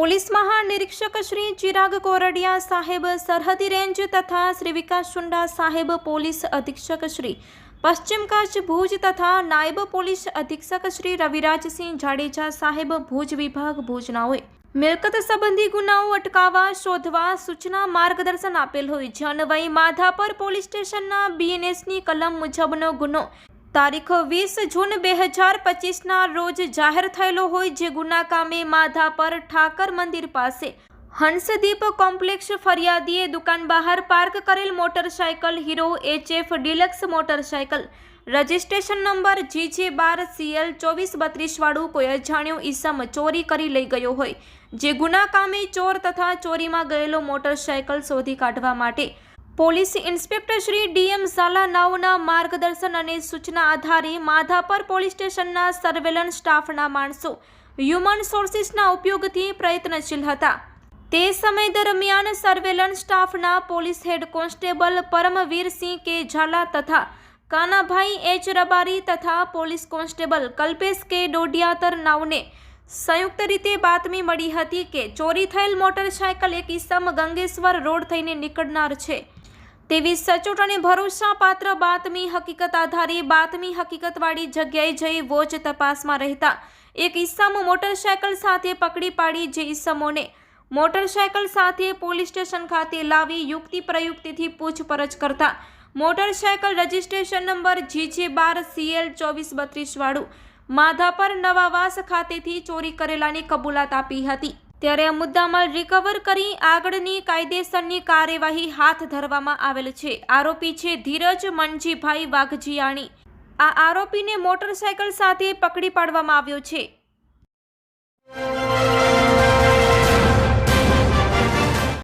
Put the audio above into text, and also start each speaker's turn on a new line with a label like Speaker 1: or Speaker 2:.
Speaker 1: Police મહાનિરીક્ષક શ્રી ચિરાગ કોરડિયા સાહેબ સરહદી રેન્જ તથા શ્રી વિકાસ ચુંડા સાહેબ પોલીસ અધિક્ષક શ્રી પશ્ચિમ કચ્છ ભુજ તથા નાયબ પોલીસ અધિક્ષક શ્રી રવિરાજસિંહ જાડેજા સાહેબ ભુજ વિભાગ ભુજનાઓએ મિલકત સંબંધી ગુનાઓ અટકાવવા શોધવા સૂચના માર્ગદર્શન આપેલ હોય છે. અન્વયે માધાપર પોલીસ સ્ટેશનના બીએનએસની કલમ મુજબનો ગુનો તારીખ વીસ જૂન બે હજાર પચીસના રોજ જાહેર થયેલો હોય જે ગુના કામે માધાપર ઠાકર મંદિર પાસે હંસદીપ કોમ્પ્લેક્સ ફરિયાદીએ દુકાન બહાર પાર્ક કરેલ motorcycle Hero HF Deluxe motorcycle. Registration number GJ બાર સીએલ ચોવીસ બત્રીસ વાળું કોઈ અજાણ્યો ઈસમ ચોરી કરી લઈ ગયો હોય. જે ગુના કામે ચોર તથા ચોરીમાં ગયેલો મોટરસાયકલ શોધી કાઢવા માટે police inspector Shri DM Zala નાઓના માર્ગદર્શન અને સૂચના આધારે માધાપર પોલીસ સ્ટેશનના સર્વેલન્સ સ્ટાફના માણસો હ્યુમન સોર્સિસના ઉપયોગથી પ્રયત્નશીલ હતા. તે સમય દરમિયાન સર્વેલન્સ સ્ટાફના પોલીસ હેડ કોન્સ્ટેબલ પરમવીરસિંહ કે ઝાલા તથા કાનાભાઈ એચ રબારી તથા પોલીસ કોન્સ્ટેબલ કલ્પેશ કે ડોડિયાતર નાવને સંયુક્ત રીતે બાતમી મળી હતી કે ચોરી થયેલ મોટરસાયકલ એક ઈસમ ગંગેશ્વર રોડ થઈને નીકળનાર છે. તેવી સચોટ અને ભરોસાપાત્ર બાતમી હકીકત આધારે બાતમી હકીકતવાળી જગ્યાએ જઈ વોચ તપાસમાં રહેતા એક ઈસ્સામો મોટરસાયકલ સાથે પકડી પાડી જે ઈસમોને મોટરસાયકલ સાથે પોલીસ સ્ટેશન ખાતે લાવી યુક્તિ પ્રયુક્તિથી પૂછપરછ કરતા મોટરસાયકલ રજિસ્ટ્રેશન નંબર જીજે બાર સીએલ ચોવીસ બત્રીસ વાળું માધાપર નવાવાસ ખાતેથી ચોરી કરેલાની કબૂલાત આપી હતી. ત્યારે આ મુદ્દામાલ રિકવર કરી આગળની કાયદેસરની કાર્યવાહી હાથ ધરવામાં આવેલ છે. આરોપી છે ધીરજ મનજીભાઈ વાઘજીયાણી. આ આરોપીને મોટરસાયકલ સાથે પકડી પાડવામાં આવ્યો છે.